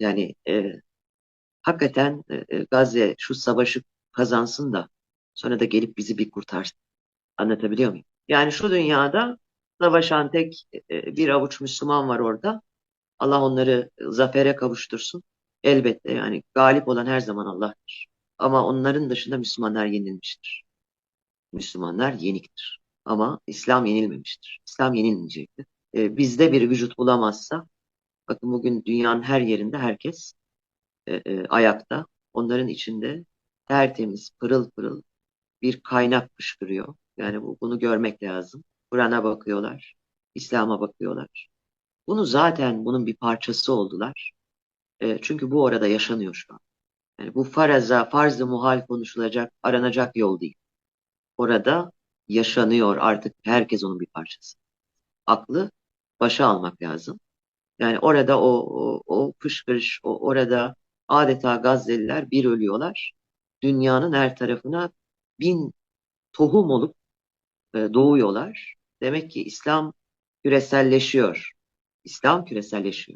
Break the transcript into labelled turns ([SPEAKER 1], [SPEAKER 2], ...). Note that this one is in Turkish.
[SPEAKER 1] Yani e, hakikaten e, e, Gazze şu savaşı kazansın da sonra da gelip bizi bir kurtarsın. Anlatabiliyor muyum? Yani şu dünyada savaşan tek e, bir avuç Müslüman var orada. Allah onları zafere kavuştursun. Elbette yani galip olan her zaman Allah'tır. Ama onların dışında Müslümanlar yenilmiştir. Müslümanlar yeniktir. Ama İslam yenilmemiştir. İslam yenilmeyecektir. E, bizde bir vücut bulamazsa, bakın bugün dünyanın her yerinde herkes e, e, ayakta. Onların içinde tertemiz, pırıl pırıl bir kaynak fışkırıyor. Yani bu, bunu görmek lazım. Kur'an'a bakıyorlar, İslam'a bakıyorlar. Bunu zaten bunun bir parçası oldular. E, çünkü bu orada yaşanıyor şu an. Yani bu faraza, farz-ı muhal konuşulacak, aranacak yol değil. Orada yaşanıyor artık herkes onun bir parçası. Aklı başa almak lazım. Yani orada o, o, o fışkırış, o, orada adeta Gazze'liler bir ölüyorlar. Dünyanın her tarafına bin tohum olup e, doğuyorlar. Demek ki İslam küreselleşiyor. İslam küreselleşiyor.